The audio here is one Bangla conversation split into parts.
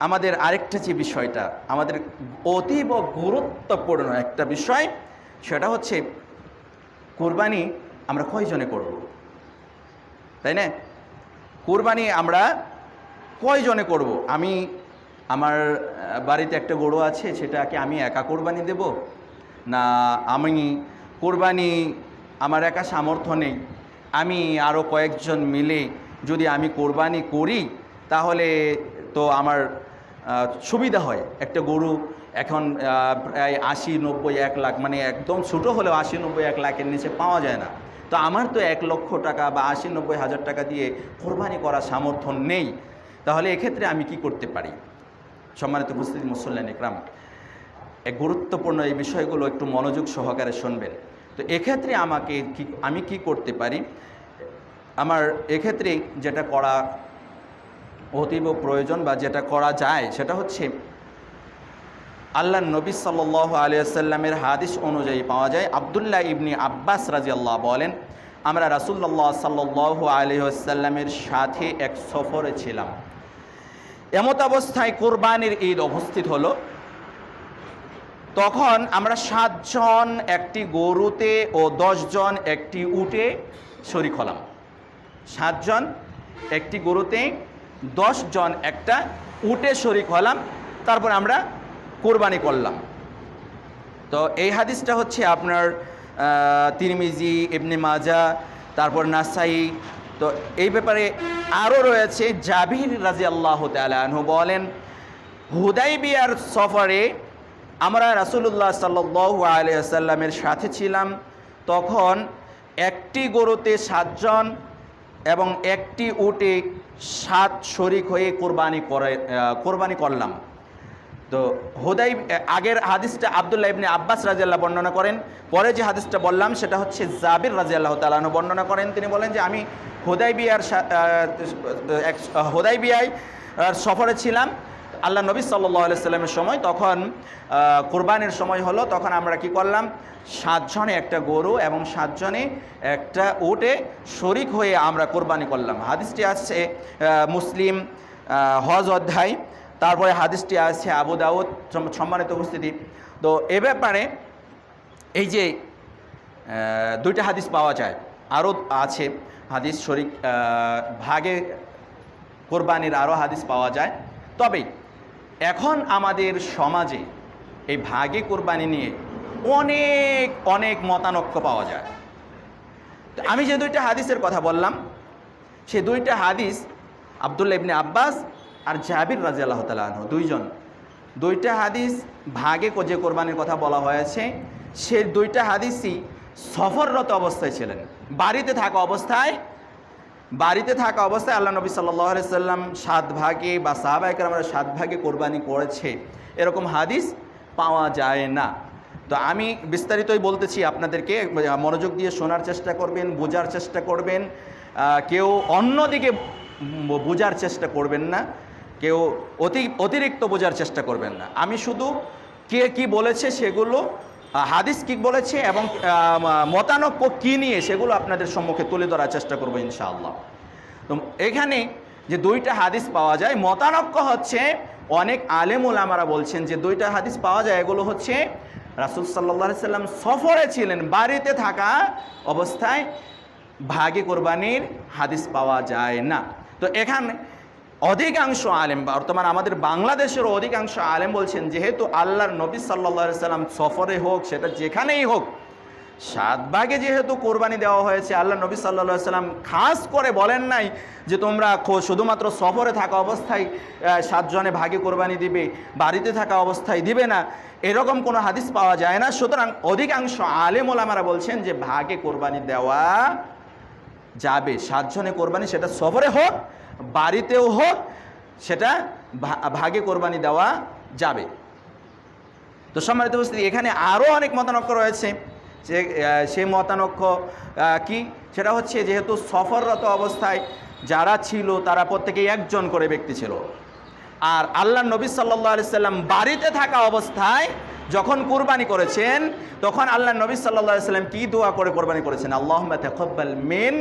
আমাদের আরেকটা যে বিষয়টা, আমাদের অতীব গুরুত্বপূর্ণ একটা বিষয়, সেটা হচ্ছে কোরবানি আমরা কয়জনে করব? তাই না? কোরবানি আমরা কয়জনে করব? আমি আমার বাড়িতে একটা গরু আছে, সেটাকে আমি একা কোরবানি দেব? না, আমি কোরবানি, আমার একা সামর্থ্য নেই। আমি আরও কয়েকজন মিলে যদি আমি কোরবানি করি, তাহলে তো আমার সুবিধা হয়। একটা গরু এখন প্রায় আশি, নব্বই, এক লাখ মানে একদম ছোটো হলেও আশি, নব্বই, এক লাখের নিচে পাওয়া যায় না। তো আমার তো এক লক্ষ টাকা বা আশি, নব্বই হাজার টাকা দিয়ে কোরবানি করার সামর্থ্য নেই। তাহলে এক্ষেত্রে আমি কি করতে পারি? সম্মানিত উপস্থিতি, মুসল্লান ইকরাম, এক গুরুত্বপূর্ণ এই বিষয়গুলো একটু মনোযোগ সহকারে শুনবেন। তো এক্ষেত্রে আমাকে কি, আমি কি করতে পারি? আমার এক্ষেত্রে যেটা করা অতীব প্রয়োজন বা যেটা করা যায়, সেটা হচ্ছে আল্লাহ নবী সাল্লাহ আলিয়াল্লামের হাদিস অনুযায়ী পাওয়া যায়। আবদুল্লাহ ইবনি আব্বাস রাজি আল্লাহ বলেন, আমরা রাসুল্লাহ সাল্লাহ আলিহাসাল্লামের সাথে এক সফরে ছিলাম। এমত অবস্থায় কোরবানির ঈদ উপস্থিত হলো। তখন আমরা সাতজন, একটি গরুতে ও দশজন, একটি উটে শরিক হলাম। সাতজন, একটি গরুতে দশজন একটা উটে শরিক হলাম, তারপর আমরা কোরবানি করলাম। তো এই হাদিসটা হচ্ছে আপনার তিরমিজি, ইবনে মাজা তারপর নাসাই। তো এই ব্যাপারে আরও রয়েছে, জাবির রাজি আল্লাহ তালু বলেন, হুদাইবিয়ার সফরে আমরা রাসুলুল্লাহ সাল্লু আলিয়াল্লামের সাথে ছিলাম, তখন একটি গরুতে সাতজন এবং একটি উটে সাত শরিক হয়ে কোরবানি করে কোরবানি করলাম। তো হোদাই আগের হাদিসটা আবদুল্লাহ ইবনে আব্বাস রাজিয়াল্লাহ বর্ণনা করেন। পরে যে হাদিসটা বললাম, সেটা হচ্ছে জাবির রাজিয়াল্লাহ তালানো বর্ণনা করেন। তিনি বলেন যে, আমি হোদাই বিয়ার হোদাই বিয়ায় সফরে ছিলাম। আল্লাহ নবী সাল্লাহ সাল্লামের সময় তখন কোরবানির সময় হলো, তখন আমরা কি করলাম? সাতজনে একটা গরু এবং সাতজনে একটা উটে শরিক হয়ে আমরা কোরবানি করলাম। হাদিসটি আসছে মুসলিম হজ অধ্যায়। তারপরে হাদিসটি আসছে আবু দাউদ সম্মানিত উপস্থিতি। তো এ ব্যাপারে এই যে দুইটা হাদিস পাওয়া যায়। আরও আছে হাদিস শরিক ভাগে কোরবানির আরও হাদিস পাওয়া যায়। তবে এখন আমাদের সমাজে এই ভাগে কোরবানি নিয়ে অনেক অনেক মতানক্য পাওয়া যায়। আমি যে দুইটা হাদিসের কথা বললাম, সে দুইটা হাদিস আবদুল্লা ইবনে আব্বাস আর জাবির রাজি আল্লাহ তালু দুইজন। দুইটা হাদিস ভাগে যে কোরবানির কথা বলা হয়েছে, সে দুইটা হাদিসই সফররত অবস্থায় ছিলেন। বাড়িতে থাকা অবস্থায় বাড়িতে থাকা অবস্থায় আল্লাহ নবী সাল্লাহ সাল্লাম সাত ভাগে বা সাহাবাহিকের আমরা সাত ভাগে কোরবানি করেছে। এরকম হাদিস পাওয়া যায় না। তো আমি বিস্তারিতই বলতেছি আপনাদেরকে, মনোযোগ দিয়ে শোনার চেষ্টা করবেন, বোঝার চেষ্টা করবেন। কেউ অন্যদিকে বোঝার চেষ্টা করবেন না, কেউ অতি, অতিরিক্ত বোঝার চেষ্টা করবেন না। আমি শুধু কে কি বলেছে সেগুলো হাদিস কি বলেছে এবং মতানক্য কী নিয়ে সেগুলো আপনাদের সম্মুখে তুলে ধরার চেষ্টা করব ইনশাআল্লাহ। তো এখানে যে দুইটা হাদিস পাওয়া যায়, মতানক্য হচ্ছে অনেক আলেম ওলামারা বলছেন যে দুইটা হাদিস পাওয়া যায়, এগুলো হচ্ছে রাসুল সাল্লাহ সাল্লাম সফরে ছিলেন, বাড়িতে থাকা অবস্থায় ভাগে কোরবানির হাদিস পাওয়া যায় না। তো এখানে অধিকাংশ আলেম, বর্তমান আমাদের বাংলাদেশের অধিকাংশ আলেম বলছেন, যেহেতু আল্লাহর নবী সাল্লা সাল্লাম সফরে হোক, সেটা যেখানেই হোক, সাত ভাগে যেহেতু কোরবানি দেওয়া হয়েছে আল্লাহ নবী সাল্লা সাল্লাম খাস করে বলেন নাই যে তোমরা শুধুমাত্র সফরে থাকা অবস্থায় সাতজনে ভাগে কোরবানি দিবে, বাড়িতে থাকা অবস্থায় দিবে না, এরকম কোনো হাদিস পাওয়া যায় না। সুতরাং অধিকাংশ আলেম ওলামারা বলছেন যে ভাগে কোরবানি দেওয়া যাবে, সাতজনে কোরবানি সেটা সফরে হোক বাড়িতেও হোক, সেটা ভাগে কোরবানি দেওয়া যাবে। তো সম্মানিত উপস্থিতি, এখানে আরও অনেক মতানক্য রয়েছে। যে সেই মতানক্য কি? সেটা হচ্ছে যেহেতু সফররত অবস্থায় যারা ছিল, তারা প্রত্যেকেই একজন করে ব্যক্তি ছিল। আর আল্লাহ নবী সাল্লাহ আলি সাল্লাম বাড়িতে থাকা অবস্থায় যখন কুরবানি করেছেন, তখন আল্লাহ নবী সাল্লাহ সাল্লাম কী দোয়া করে কোরবানি করেছেন? আল্লাহ মিন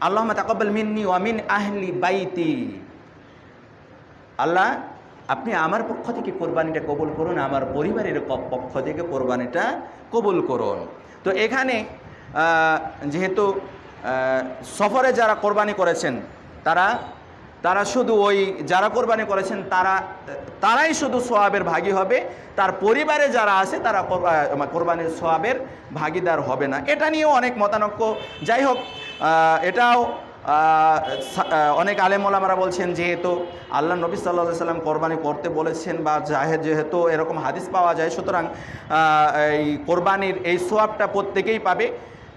আল্লাহ তাকব্বাল মিন্নি ওয়ামিন আহলি বাইতি। আল্লাহ, আপনি আমার পক্ষ থেকে কোরবানিটা কবুল করুন, আমার পরিবারের পক্ষ থেকে কোরবানিটা কবুল করুন। তো এখানে যেহেতু সফরে যারা কোরবানি করেছেন, তারা তারা শুধু ওই যারা কোরবানি করেছেন, তারা, তারাই শুধু সোয়াবের ভাগী হবে। তার পরিবারে যারা আছে, তারা কোর- কোরবানির সোয়াবের ভাগিদার হবে না। এটা নিয়েও অনেক মতানক্য। যাই হোক এটাও অনেক আলেমোলামারা বলছেন যেহেতু আল্লাহ নবী সাল্লাহ সাল্লাম কোরবানি করতে বলেছেন বা জাহেদ যেহেতু এরকম হাদিস পাওয়া যায়, সুতরাং এই কোরবানির এই সোয়াবটা প্রত্যেকেই পাবে।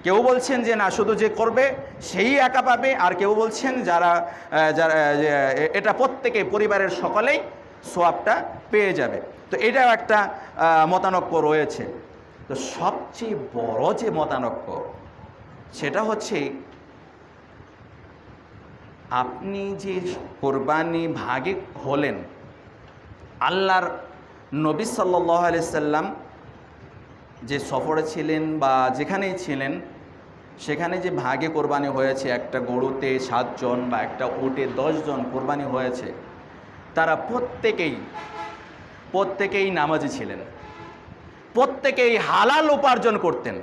কেউ বলছেন যে না, শুধু যে করবে সেই একা পাবে, আর কেউ বলছেন যারা যারা এটা প্রত্যেকে, পরিবারের সকলেই সোয়াবটা পেয়ে যাবে। তো এটাও একটা মতানক্য রয়েছে। তো সবচেয়ে বড় যে মতানক্য, সেটা হচ্ছে আপনি যে কোরবানি ভাগে হলেন, আল্লাহর নবী সাল্লাহ সাল্লাম যে সফরে ছিলেন বা যেখানেই ছিলেন, সেখানে যে ভাগে কোরবানি হয়েছে, একটা গরুতে সাতজন বা একটা উটে দশজন কোরবানি হয়েছে, তারা প্রত্যেকেই প্রত্যেকেই নামাজি ছিলেন। প্রত্যেকেই হালাল উপার্জন করতেন।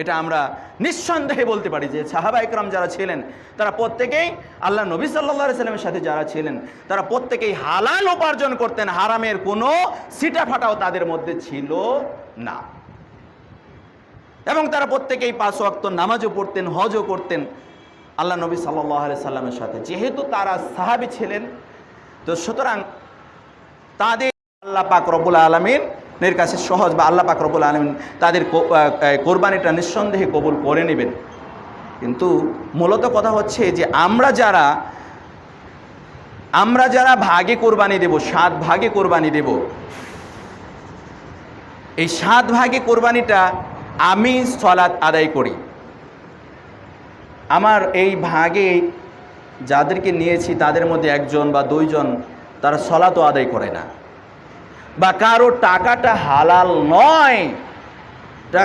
এটা আমরা নিঃসন্দেহে বলতে পারি যে সাহাবা ইকরাম যারা ছিলেন, তারা প্রত্যেকেই আল্লাহ নবী সাল্লাহ সাল্লামের সাথে যারা ছিলেন, তারা প্রত্যেকেই হালাল উপার্জন করতেন, হারামের কোনো সিটা ফাটাও তাদের মধ্যে ছিল না। এবং তারা প্রত্যেকেই পাঁচ ওয়াক্ত নামাজও পড়তেন, হজও করতেন, আল্লাহ নবী সাল্লাহ সাল্লামের সাথে। যেহেতু তারা সাহাবি ছিলেন, তো সুতরাং তাদের আল্লাহ পাক রব্বুল আলমিনের কাছে সহজ বা আল্লাহ পাক রব্বুল আলমিন তাদের কোরবানিটা নিঃসন্দেহে কবুল করে নেবেন। কিন্তু মূলত কথা হচ্ছে যে আমরা যারা আমরা যারা ভাগে কোরবানি দেব, সাত ভাগে কোরবানি দেব, এই সাত ভাগে কোরবানিটা আমি সলাৎ আদায় করি। আমার এই ভাগে যাদেরকে নিয়েছি তাদের মধ্যে একজন বা দুইজন তারা সলাতও আদায় করে না। বা কারও টাকাটা হালাল নয়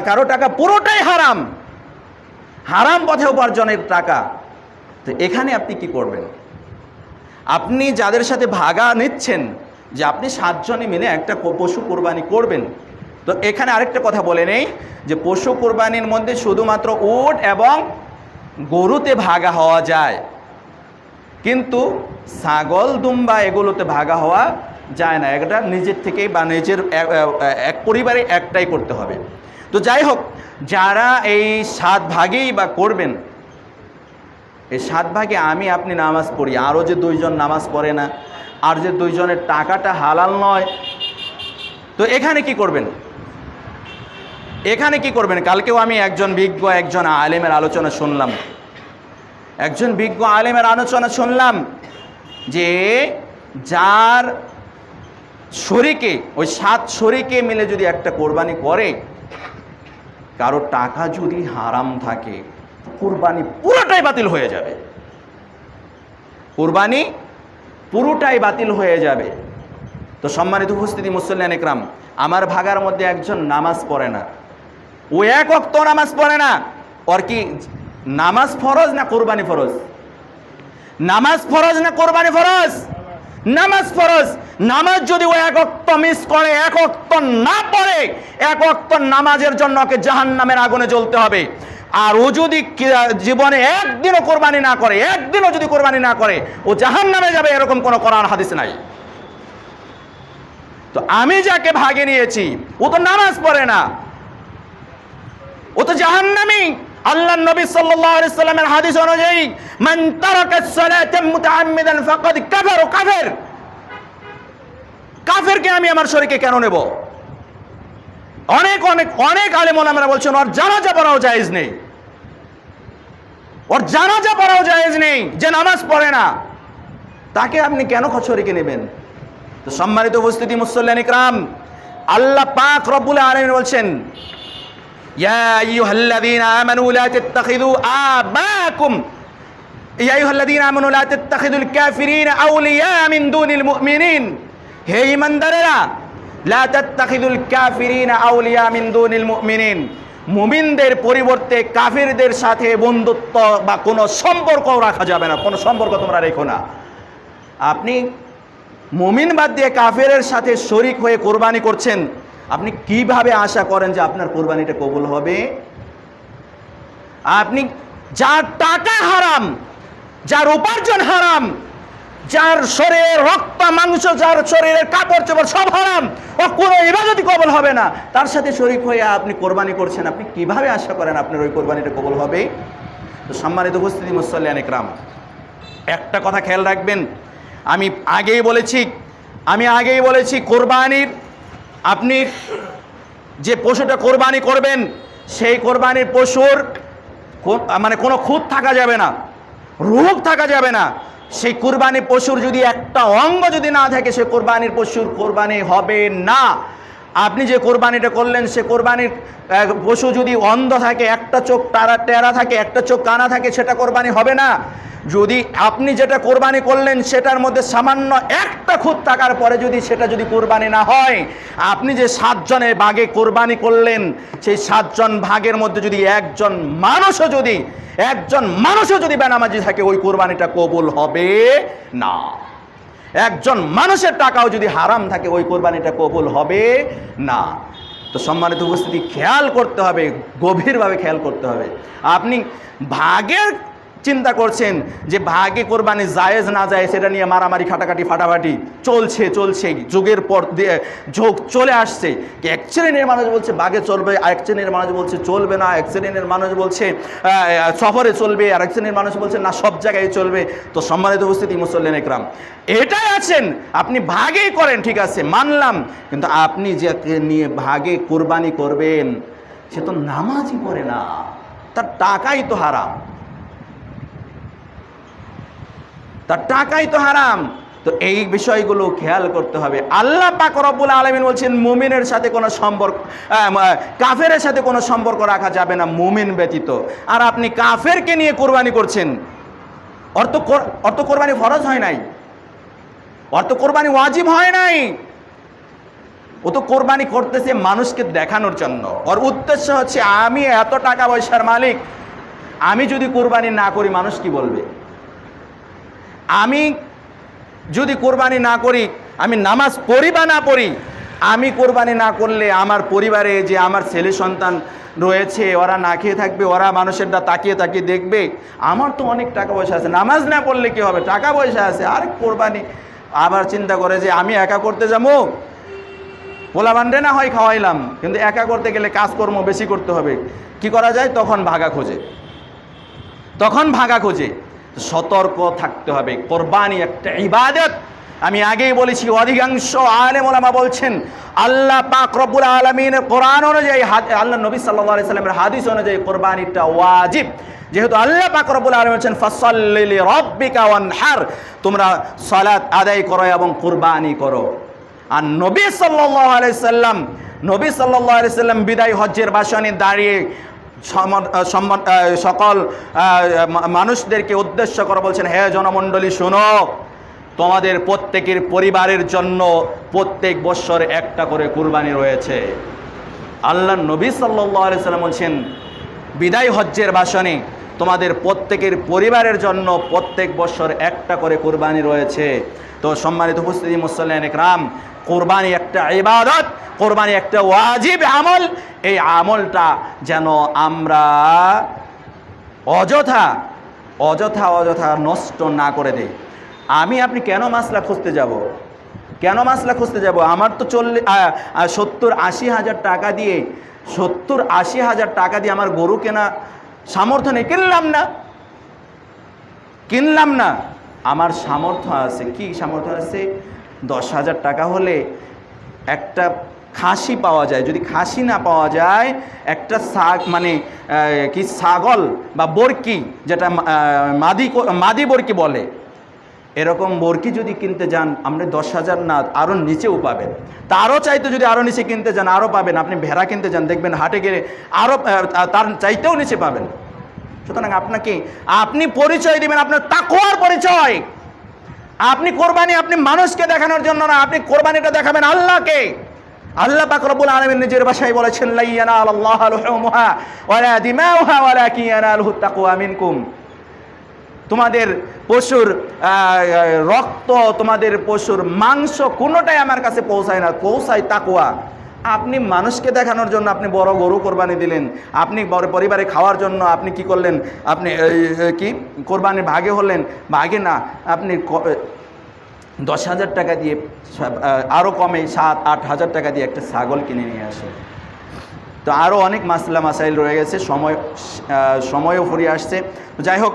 কারও টাকা পুরোটাই হারাম। হারাম পথে উপার্জনের টাকা। তো এখানে আপনি কি করবেন? আপনি যাদের সাথে ভাগা নিচ্ছেন, যে আপনি সাতজনে মিলে একটা পশু কোরবানি করবেন। তো এখানে আরেকটা কথা বলে নেই, যে পশু কোরবানির মধ্যে শুধুমাত্র উট এবং গরুতে ভাগা হওয়া যায়। কিন্তু ছাগল, দুম্বা এগুলোতে ভাগা হওয়া যায় না এটা নিজের থেকেই বা নিজের এক পরিবারে একটাই করতে হবে। তো যাই হোক, যারা এই সাত ভাগেই বা করবেন, এই সাত ভাগে আমি আপনি নামাজ পড়ি, আরও যে দুইজন নামাজ পড়ে না, আর যে দুইজনের টাকাটা হালাল নয়, তো এখানে কি করবেন? এখানে কি করবেন? কালকেও আমি একজন বিজ্ঞ, একজন আলেমের আলোচনা শুনলাম। একজন বিজ্ঞ আলেমের আলোচনা শুনলাম যে, যার শরীকে ওই সাত শরীকে মিলে যদি একটা কোরবানি করে, কারও টাকা যদি হারাম থাকে কোরবানি পুরোটাই বাতিল হয়ে যাবে। কোরবানি পুরোটাই বাতিল হয়ে যাবে। তো সম্মানিত উপস্থিতি মুসল্লান একরাম, আমার ভাগার মধ্যে একজন নামাজ পড়ে না। ও এক অক্ত নামাজ পড়ে না। ওর কি নামাজ ফরজ না কোরবানি ফরজ? নামাজ ফরজ না কোরবানি ফরজ? নামাজ ফরজ। নামাজ যদি ও এক অক্ত মিস করে, এক অক্ত না পড়ে, এক অক্ত নামাজের জন্য ওকে জাহান নামের আগুনে জ্বলতে হবে। আর ও যদি জীবনে একদিনও কোরবানি না করে, একদিনও যদি কোরবানি না করে, ও জাহান নামে যাবে এরকম কোনো কোরআন হাদিস নাই। তো আমি যাকে ভাগে নিয়েছি, ও তো নামাজ পড়ে না। ও তো জাহান্নামী। আল্লাহ নবী সাল্লাল্লাহু আলাইহি সাল্লামের হাদিস অনুযায়ী, মান তারাকা সালাতা মুতাআম্মিদান ফাকাদ কাফার কাফের! কাফেরকে আমি আমার শরীকে কেন নেব? অনেক অনেক অনেক আলেম ওলামারা বলছেন, ওর জানাজা পড়াও জায়েজ নেই। ওর জানাজা পড়াও জায়েজ নেই, যে নামাজ পড়ে না। তাকে আপনি কেন শরীকে নেবেন? তো সম্মানিত উপস্থিতি মুসল্লান ইকরাম, আল্লাহ পাক রব্বুল আলামিন বলছেন يا أيها الذين آمنوا لا تتخذوا آباءكم يا أيها الذين آمنوا لا تتخذوا الكافرين أولياء من دون المؤمنين হে ইমানদারেরা লা তাত্তাখিদুল কাফিরিনা আউলিয়া মিন দুনিল মুমিনিন মুমিনদের পরিবর্তে কাফিরদের সাথে বন্ধুত্ব বা কোনো সম্পর্ক রাখা যাবে না কোনো সম্পর্ক তোমরা রেখো না আপনি মুমিন বাদ দিয়ে কাফেরের সাথে শরিক হয়ে কোরবানি করছেন আপনি কীভাবে আশা করেন যে আপনার কোরবানিটা কবুল হবে? আপনি যার টাকা হারাম, যার উপার্জন হারাম, যার শরীরের রক্ত, মাংস, যার শরীরের কাপড় চোপড় সব হারাম, ও কোনো ইবাদতই কবল হবে না। তার সাথে শরিক হয়ে আপনি কোরবানি করছেন, আপনি কীভাবে আশা করেন আপনার ওই কোরবানিটা কবল হবে? তো সম্মানিত উপস্থিতি মুসল্লিয়ান একরাম একটা কথা খেয়াল রাখবেন। আমি আগেই বলেছি, আমি আগেই বলেছি, কোরবানির আপনি যে পশুটা কোরবানি করবেন, সেই কোরবানির পশুর মানে কোনো খুঁত থাকা যাবে না রোগ থাকা যাবে না। সেই কোরবানি পশুর যদি একটা অঙ্গ যদি না থাকে সেই কোরবানির পশুর কোরবানি হবে না। আপনি যে কোরবানিটা করলেন, সে কোরবানির পশু যদি অন্ধ থাকে, একটা চোখ তারা টেরা থাকে, একটা চোখ কানা থাকে, সেটা কোরবানি হবে না। যদি আপনি যেটা কোরবানি করলেন, সেটার মধ্যে সামান্য একটা খুঁত থাকার পরে যদি সেটা যদি কোরবানি না হয়, আপনি যে সাতজনের ভাগে কোরবানি করলেন, সেই সাতজন ভাগের মধ্যে যদি একজন মানুষও যদি, একজন মানুষও যদি বেনামাজি থাকে, ওই কোরবানিটা কবুল হবে না। একজন মানুষের টাকাও যদি হারাম থাকে, ওই কোরবানিটা কবুল হবে না। তো সম্মানিত উপস্থিতি, খেয়াল করতে হবে, গভীরভাবে খেয়াল করতে হবে। আপনি ভাগের চিন্তা করছেন যে ভাগে কোরবানি জায়েজ না যায় সেটা নিয়ে মারামারি, খাটাখাটি, ফাটাফাটি। চলছে চলছে, যুগের পর দিয়ে যুগ চলে আসছে। এক শ্রেণির মানুষ বলছে বাগে চলবে এক শ্রেণির মানুষ বলছে, চলবে না। এক শ্রেণির মানুষ বলছে সফরে চলবে, আর এক শ্রেণির মানুষ বলছে, না, সব জায়গায় চলবে। তো সম্মানিত উপস্থিতি, মুসল্লেন একরাম, এটাই আছেন। আপনি ভাগেই করেন, ঠিক আছে, মানলাম। কিন্তু আপনি যাকে নিয়ে ভাগে কোরবানি করবেন, সে তো নামাজই পড়ে না। তার টাকাই তো হারাম। তার টাকাই তো হারাম। তো এই বিষয়গুলো খেয়াল করতে হবে। আল্লাহ পাক রব্বুল আলমিন বলছেন, মুমিনের সাথে কোনো সম্পর্ক কাফেরের সাথে কোনো সম্পর্ক রাখা যাবে না, মুমিন ব্যতীত। আর আপনি কাফেরকে নিয়ে কোরবানি করছেন, অর্থ অর্থ কোরবানি ফরজ হয় নাই। অর্থ কোরবানি ওয়াজিব হয় নাই। ও তো কোরবানি করতেছে মানুষকে দেখানোর জন্য। ওর উদ্দেশ্য হচ্ছে, আমি এত টাকা পয়সার মালিক, আমি যদি কোরবানি না করি মানুষ কি বলবে? আমি যদি কোরবানি না করি, আমি নামাজ পড়ি বা না পড়ি, আমি কোরবানি না করলে আমার পরিবারে যে আমার ছেলে সন্তান রয়েছে, ওরা না খেয়ে থাকবে, ওরা মানুষেরটা তাকিয়ে তাকিয়ে দেখবে, আমার তো অনেক টাকা পয়সা আছে। নামাজ না পড়লে কি হবে? টাকা পয়সা আছে। আর কোরবানি আবার চিন্তা করে যে আমি একা করতে যাব? পোলা বান্ডে না হয় খাওয়াইলাম, কিন্তু একা করতে গেলে কাজকর্ম বেশি করতে হবে। কি করা যায়? তখন ভাগা খোঁজে। তখন ভাগা খোঁজে। সতর্ক থাকতে হবে। কোরবানি একটা ইবাদত। আমি আগেই বলেছি, অধিকাংশ আলেম বলছেন, আল্লাহ পাক রব্বুল আলমিনের কোরআন অনুযায়ী আল্লাহ নবী সাল্লাহ সাল্লামের হাদিস অনুযায়ী কোরবানিটা ওয়াজিব। যেহেতু আল্লাহ পাক রব্বুল আলম বলছেন, ফসল্লি রব্বিকা তোমরা সালাত আদায় করো এবং কোরবানি করো। আর নবী সাল্লাহ আলাইসাল্লাম নবী সাল্লাহ আলাইসাল্লাম বিদায় হজ্জের বাসনে দাঁড়িয়ে সম্মান- সকল মানুষদেরকে উদ্দেশ্য করে বলছেন, হে জনমণ্ডলী, শোনো, তোমাদের প্রত্যেকের পরিবারের জন্য প্রত্যেক বৎসর একটা করে কুরবানি রয়েছে। আল্লাহ নবী সাল্লাহ সাল্লাম বলছেন, বিদায় হজ্জের বাসনে তোমাদের প্রত্যেকের পরিবারের জন্য প্রত্যেক বছর একটা করে কোরবানি রয়েছে। তো সম্মানিত উপস্থিতি মুসল্লান একরাম কোরবানি একটা ইবাদত, কোরবানি একটা ওয়াজিব আমল। এই আমলটা যেন আমরা অযথা অযথা অযথা নষ্ট না করে দেই। আমি, আপনি কেন মাসলা খুঁজতে যাব? কেন মাসলা খুঁজতে যাব? আমার তো চল্লিশ সত্তর আশি হাজার টাকা দিয়ে, সত্তর আশি হাজার টাকা দিয়ে আমার গরু কেনা সামর্থ্য নেই। কিনলাম না। কিনলাম না। আমার সামর্থ্য আছে। কি সামর্থ্য আছে? দশ হাজার টাকা হলে একটা খাসি পাওয়া যায়। যদি খাসি না পাওয়া যায়, একটা শাক মানে কি ছাগল বা বরকি, যেটা মাদি মাদি বরকি বলে, এরকম বরকি যদি কিনতে যান, আপনি দশ হাজার না আরও নিচেও পাবেন। তারও চাইতে যদি আরও নিচে কিনতে যান আরও পাবেন। আপনি ভেড়া কিনতে যান, দেখবেন হাটে গেলে আরও তার চাইতেও নিচে পাবেন। সুতরাং আপনাকে, আপনি পরিচয় দিবেন, আপনার তাকোয়ার পরিচয়। আপনি কোরবানি আপনি মানুষকে দেখানোর জন্য না, আপনি কোরবানিটা দেখাবেন আল্লাহকে। আল্লাহ পাক রব্বুল নিজের বাসায় বলেছেন আল্লাহ মিনকুম। তোমাদের পশুর রক্ত, তোমাদের পশুর মাংস কোনোটাই আমার কাছে পৌঁছায় না, পৌঁছায় তাকুয়া আপনি মানুষকে দেখানোর জন্য আপনি বড় গরু কোরবানি দিলেন, আপনি বড় পরিবারে খাওয়ার জন্য আপনি কি করলেন? আপনি কি? কোরবানির ভাগে হলেন? ভাগে না, আপনি দশ হাজার টাকা দিয়ে আরও কমে সাত, আট হাজার টাকা দিয়ে একটা ছাগল কিনে নিয়ে আসে। তো আরও অনেক মাসলা মাসাইল রয়ে গেছে, সময় সময়ও ফুরিয়ে আসছে। যাই হোক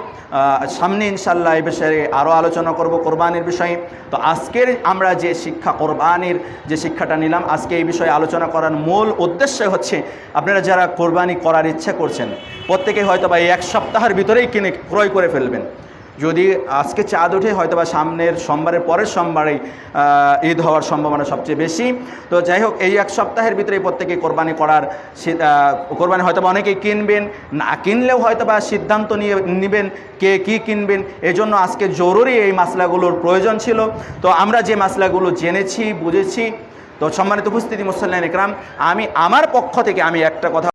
সামনে ইনশাল্লাহ এই বিষয়ে আরও আলোচনা করব কোরবানির বিষয়ে। তো আজকের আমরা যে শিক্ষা, কোরবানির যে শিক্ষাটা নিলাম, আজকে এই বিষয়ে আলোচনা করার মূল উদ্দেশ্য হচ্ছে, আপনারা যারা কোরবানি করার ইচ্ছা করছেন, প্রত্যেকে হয়তো বা এই এক সপ্তাহের ভিতরেই কিনে ক্রয় করে ফেলবেন। যদি আজকে চাঁদ ওঠে হয়তো বা সামনের সোমবারের পরের সোমবারেই ঈদ হওয়ার সম্ভাবনা সবচেয়ে বেশি। তো যাই হোক, এই এক সপ্তাহের ভিতরে প্রত্যেকে কোরবানি করার কোরবানি হয়তো বা অনেকেই কিনবেন। না কিনলেও হয়তো বা সিদ্ধান্ত নিয়ে, নেবেন কে কি কিনবেন। এজন্য আজকে জরুরি এই মাসলাগুলোর প্রয়োজন ছিল। তো আমরা যে মাসলাগুলো জেনেছি, বুঝেছি। তো সম্মানিত উপস্থিতি মুসল্লান ইকরাম আমি আমার পক্ষ থেকে আমি একটা কথা